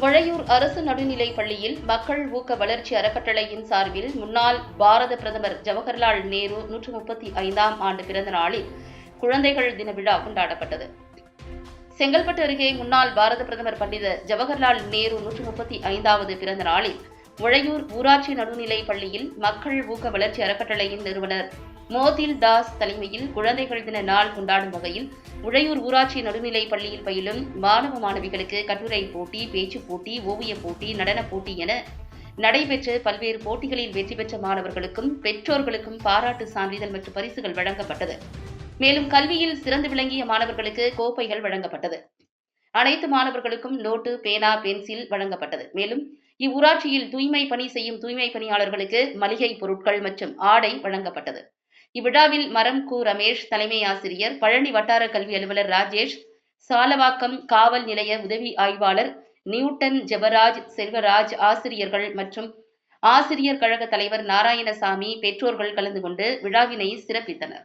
வழையூர் அரசு நடுநிலைப் பள்ளியில் மக்கள் ஊக்க வளர்ச்சி அறக்கட்டளையின் சார்பில் முன்னாள் பாரத பிரதமர் ஜவஹர்லால் நேரு நூற்று முப்பத்தி ஐந்தாம் ஆண்டு பிறந்த நாளில் குழந்தைகள் தின விழா கொண்டாடப்பட்டது. செங்கல்பட்டு அருகே முன்னாள் பாரத பிரதமர் பண்டித ஜவஹர்லால் நேரு நூற்று முப்பத்தி ஐந்தாவது பிறந்த நாளில் உழையூர் ஊராட்சி நடுநிலைப் பள்ளியில் மக்கள் ஊக்க வளர்ச்சி அறக்கட்டளையின் நிறுவனர் மோதில் தாஸ் தலைமையில் குழந்தைகள் தின நாள் கொண்டாடும் வகையில் உழையூர் ஊராட்சி நடுநிலைப் பள்ளியில் பயிலும் மாணவ மாணவிகளுக்கு கட்டுரை போட்டி பேச்சுப் போட்டி ஓவியப் போட்டி நடனப் போட்டி என நடைபெற்ற பல்வேறு போட்டிகளில் வெற்றி பெற்ற மாணவர்களுக்கும் பெற்றோர்களுக்கும் பாராட்டு சான்றிதழ் மற்றும் பரிசுகள் வழங்கப்பட்டது. மேலும் கல்வியில் சிறந்து விளங்கிய மாணவர்களுக்கு கோப்பைகள் வழங்கப்பட்டது. அனைத்து மாணவர்களுக்கும் நோட்டு பேனா பென்சில் வழங்கப்பட்டது. மேலும் இவ்வூராட்சியில் தூய்மை பணி செய்யும் தூய்மை பணியாளர்களுக்கு மளிகை பொருட்கள் மற்றும் ஆடை வழங்கப்பட்டது. இவ்விழாவில் மரம் கு ரமேஷ் தலைமை ஆசிரியர் பழனி வட்டார கல்வி அலுவலர் ராஜேஷ் சாலவாக்கம் காவல் நிலைய உதவி ஆய்வாளர் நியூட்டன் ஜெபராஜ் செல்வராஜ் ஆசிரியர்கள் மற்றும் ஆசிரியர் கழக தலைவர் நாராயணசாமி பெற்றோர்கள் கலந்து கொண்டு விழாவினை சிறப்பித்தனர்.